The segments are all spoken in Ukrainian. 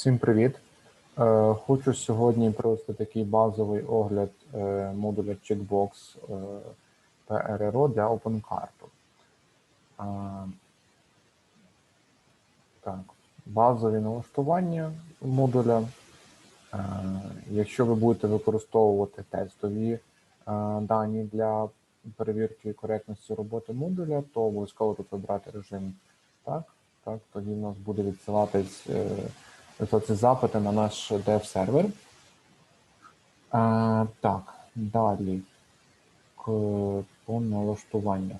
Всім привіт! Е, Хочу сьогодні провести такий базовий огляд е, модуля Checkbox е, PRRO для OpenCart. Е, Так, базові налаштування модуля. Якщо ви будете використовувати тестові дані для перевірки коректності роботи модуля, то обов'язково тут вибрати режим так. Так, тоді в нас буде відсилатись е, ці запити на наш dev-сервер. Е, так, далі к, по налаштуваннях.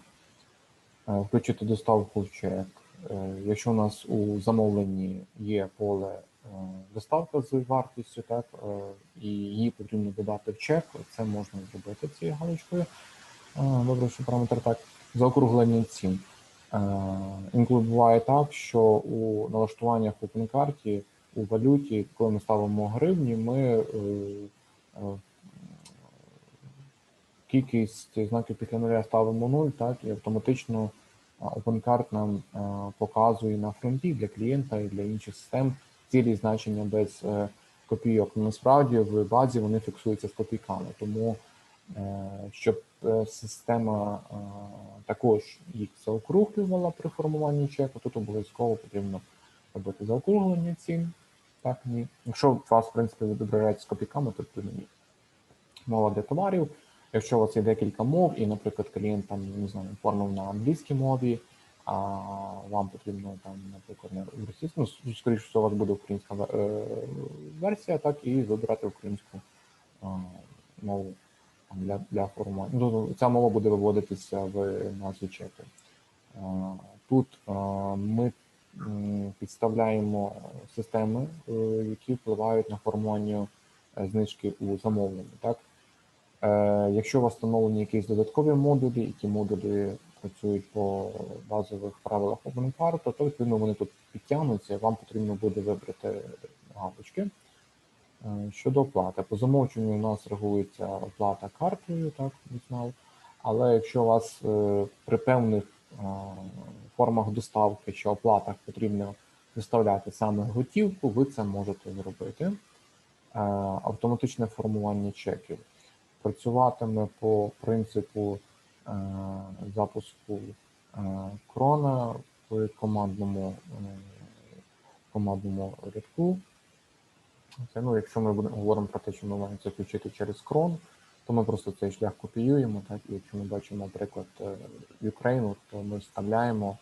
Е, включити доставку в чек. Е, якщо у нас у замовленні є поле доставка з вартістю, так, і її потрібно додати в чек, це можна зробити цією галочкою. Добре, що параметр так. Заокруглення цін. Інколи буває так, що у налаштуваннях пінкарті у валюті, коли ми ставимо гривні, ми е, е, кількість знаків після нуля ставимо 0, так, і автоматично OpenCard нам е, показує на фронті для клієнта і для інших систем цілі значення без копійок. Насправді в базі вони фіксуються з копійками. Тому щоб система також їх заокруглювала при формуванні чеку, тут обов'язково потрібно робити заокруглення цін. Так, ні. Якщо вас, в принципі, відображається з копійками, то тут ні. Мова для товарів. Якщо у вас є декілька мов, і, наприклад, клієнт там, не знаю, оформив на англійській мові, а вам потрібно там, наприклад, на російську, ну, скоріше всього, у вас буде українська е, версія, так, і вибирати українську мову для, для формування. Ну, ця мова буде виводитися в назві чеку. Е, Тут ми підставляємо системи, е, які впливають на формування е, знижки у замовленні. Так? Е, Якщо у вас встановлені якісь додаткові модулі, і ті модулі працюють по базових правилах OpenCart, то відповідно вони тут підтягнуться, і вам потрібно буде вибрати галочки. Щодо оплати, по замовченню у нас регулюється оплата картою, так знав. Але якщо у вас при певних е, формах доставки чи оплатах потрібно доставляти саме готівку, ви це можете зробити. Е, Автоматичне формування чеків працюватиме по принципу е, запуску е, крона в командному, командному рядку. Це, ну, якщо ми будемо говоримо про те, що ми маємо це включити через крон, то ми просто цей шлях копіюємо. Так? І якщо ми бачимо, наприклад, Ukraine, то ми вставляємо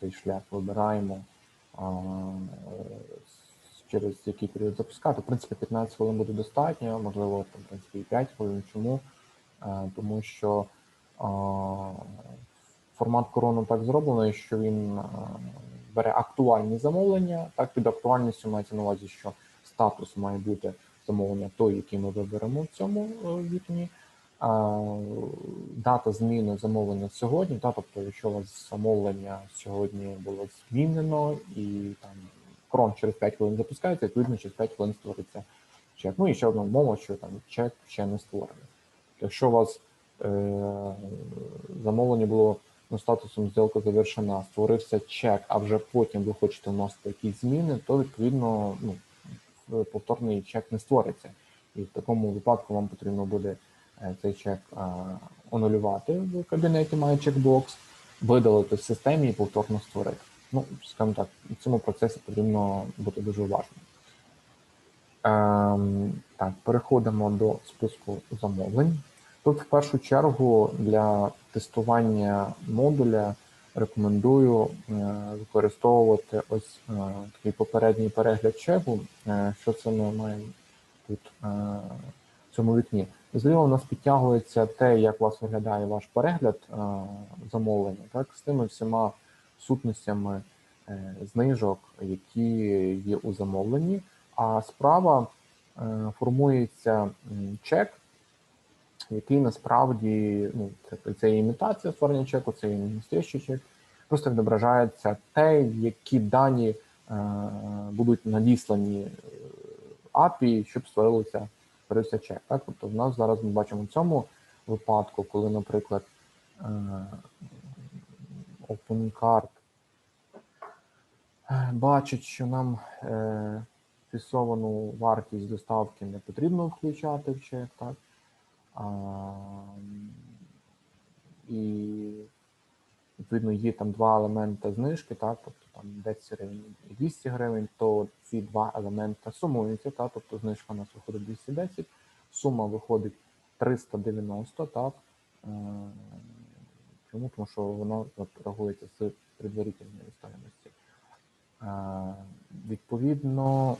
цей шлях, вибираємо е, через який період запускати. В принципі, 15 хвилин буде достатньо, можливо, в принципі, і 5 хвилин. Чому? Е, Тому що формат корону так зроблений, що він е, бере актуальні замовлення. Так, під актуальністю мається на увазі, що статус має бути замовлення той, який ми виберемо в цьому вікні. Дата зміни замовлення сьогодні, та, тобто, якщо у вас замовлення сьогодні було змінено і там крон через 5 хвилин запускається, відповідно через 5 хвилин створиться чек. Ну і ще одна умова, що там чек ще не створений. Якщо у вас е, замовлення було ну, статусом зділка завершена, створився чек, а вже потім ви хочете вносити якісь зміни, то відповідно ну, повторний чек не створиться. І в такому випадку вам потрібно буде цей чек е, анулювати в кабінеті має чекбокс, видалити в системі і повторно створити. Ну, скажімо так, в цьому процесі потрібно бути дуже уважним. Ем, так, переходимо до списку замовлень. Тут в першу чергу для тестування модуля рекомендую е, використовувати ось е, такий попередній перегляд чеку. Е, що це ми маємо тут е, в цьому вікні? Зліва у нас підтягується те, як вас виглядає ваш перегляд е, замовлення, так, з тими всіма сутностями е, знижок, які є у замовленні. А справа е, формується чек, який насправді ну, це, це імітація створення чеку, це є чек. Просто відображається те, які дані будуть надіслані API, щоб створилося, створився чек. Так? Тобто в нас зараз ми бачимо в цьому випадку, коли, наприклад, е, OpenCard бачить, що нам е, фіксовану вартість доставки не потрібно включати в чек, так? І відповідно є там два елементи знижки, так, тобто там 10 гривень і 200 гривень, то ці два елементи сумуються, так, тобто знижка у нас виходить 210, сума виходить 390, так. Е, Чому? Тому що воно рахується з предварительної стоїмості. Е, Відповідно,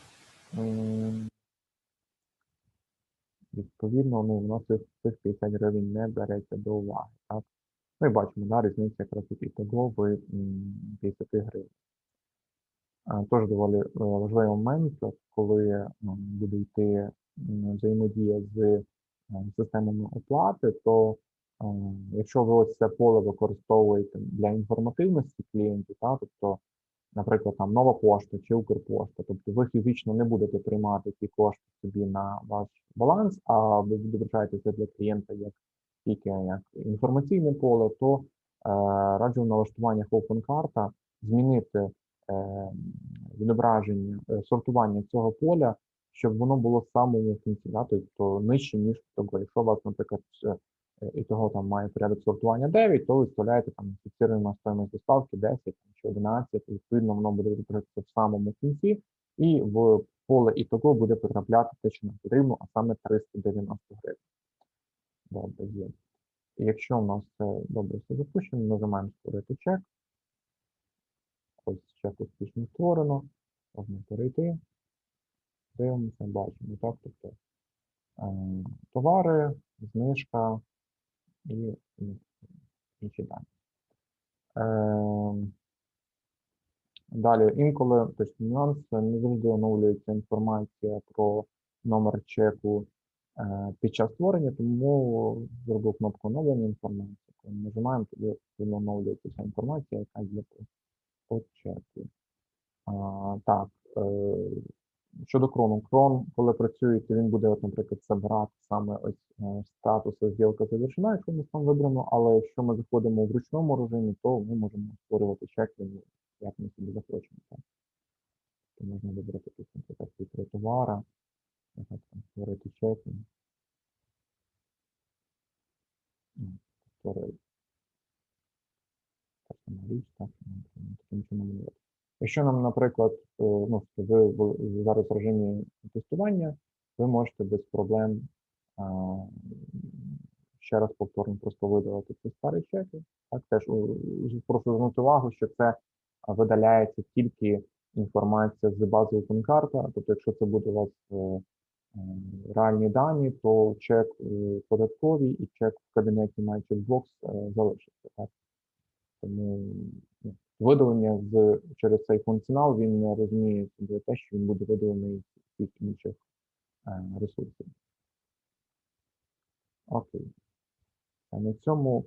відповідно, ну, у нас цих 50 гривень не береться до уваги. Так? Ми бачимо, да, різниця якраз і того в 50 гривень. А, Теж доволі е, важливий момент, коли буде йти взаємодія з е, системами оплати, то е, якщо ви ось це поле використовуєте для інформативності клієнтів, та, тобто, наприклад, там нова пошта чи Укрпошта, тобто ви фізично не будете приймати ці кошти собі на ваш баланс, а ви відображаєте це для клієнта як тільки як інформаційне поле, то е, раджу в налаштуваннях OpenCart змінити е, відображення, е, сортування цього поля, щоб воно було в самому кінці, да, тобто нижче, ніж того. Якщо у вас, наприклад, і того там має порядок сортування 9, то ви вставляєте там фіксуємо стоїмость доставки 10 чи 11, і відповідно воно буде відображатися в самому кінці, і в поле і того буде потрапляти те, що нам потрібно, а саме 390 гривень. Добре, є. І якщо у нас все добре все запущено, нажимаємо створити чек. Ось чек успішно створено. Можна перейти. Дивимося, бачимо, так, тобто е, товари, знижка і інші дані. Е, Далі, інколи, тобто нюанс, не завжди оновлюється інформація про номер чеку під час створення, тому зробив кнопку оновлення інформації. Коли нажимаємо, тоді оновлюється інформація, яка є по, по так, е, щодо крону. Крон, коли працюєте, він буде, от, наприклад, забирати саме ось е, статус зділка завершена, якщо ми там виберемо, але якщо ми заходимо в ручному режимі, то ми можемо створювати чек, ну, як ми собі захочемо. Так. То можна вибрати тут, наприклад, товара, створити і, ну, ну. Якщо нам, наприклад, е, ну, ви зараз в режимі тестування, ви можете без проблем ще раз повторно просто видалити ці старі чеки. Так, теж у- прошу звернути увагу, що це видаляється тільки інформація з бази OpenCart, тобто якщо це буде у вас е, е, реальні дані, то чек е, податковий і чек в кабінеті MyCheckbox е, залишиться. Так? Тому ну, видалення з через цей функціонал він не розуміє собі те, що він буде видалений з всіх інших е, ресурсів. Окей. А на цьому